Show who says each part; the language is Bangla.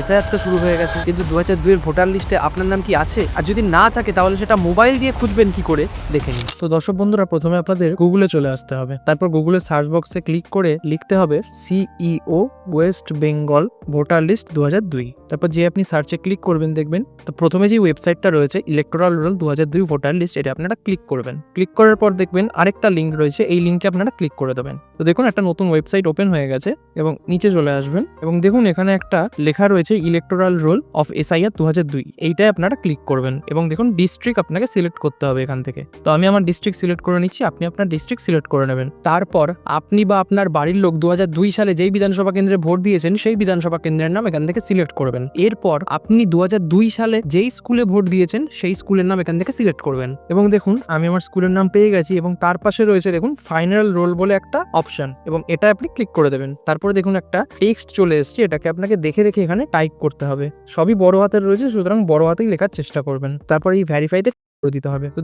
Speaker 1: এসআইআর তো শুরু হয়ে গেছে, কিন্তু দু হাজার দুইয়ের ভোটার লিস্টে আপনার নাম কি আছে? আর যদি না থাকে, তাহলে সেটা মোবাইল দিয়ে খুঁজবেন কি করে? দেখে নিন।
Speaker 2: তো দর্শক বন্ধুরা, প্রথমে আপনাদের গুগলে চলে আসতে হবে। তারপর গুগলের সার্চ বক্সে ক্লিক করে লিখতে হবে CEO West Bengal voter list দুহাজার দুই। তারপর যে আপনি সার্চে ক্লিক করবেন, দেখবেন তো প্রথমে যে ওয়েবসাইটটা রয়েছে ইলেকট্রাল রোল দু হাজার দুই ভোটার লিস্ট এটা আপনারা ক্লিক করবেন। ক্লিক করার পর দেখবেন আরেকটা লিঙ্ক রয়েছে, এই লিঙ্কে আপনারা ক্লিক করে দেবেন। তো দেখুন, একটা নতুন ওয়েবসাইট ওপেন হয়ে গেছে এবং নিচে চলে আসবেন। এবং দেখুন, এখানে একটা লেখা রয়েছে ইলেকট্রাল রোল অফ এসআইআর দু হাজার দুই এইটাই আপনারা ক্লিক করবেন এবং দেখুন ডিস্ট্রিক্ট আপনাকে সিলেক্ট করতে হবে এখান থেকে। তো আমি আমার ডিস্ট্রিক্ট সিলেক্ট করে নিচ্ছি, আপনি আপনার ডিস্ট্রিক্ট সিলেক্ট করে নেবেন। তারপর আপনি বা আপনার বাড়ির লোক দু হাজার দুই সালে যেই বিধানসভা কেন্দ্রে ভোট দিয়েছেন, সেই বিধানসভা কেন্দ্রের নাম এখান থেকে সিলেক্ট করবেন। এরপর আপনি দু হাজার দুই সালে যেই স্কুলে ভোট দিয়েছেন, সেই স্কুলের নাম এখান থেকে সিলেক্ট করবেন। এবং দেখুন, আমি আমার স্কুলের নাম পেয়ে গেছি এবং তার পাশে রয়েছে দেখুন ফাইনাল রোল বলে একটা অপশন এবং এটা আপনি ক্লিক করে দেবেন। তারপরে দেখুন একটা টেক্সট চলে এসেছে, এটাকে আপনাকে দেখে দেখে এখানে টাইপ করতে হবে। সবই বড় হাতের রয়েছে, সুতরাং বড় হাতেই লেখার চেষ্টা করবেন। তারপর এই ভ্যারিফাইতে করে দিতে হবে। তো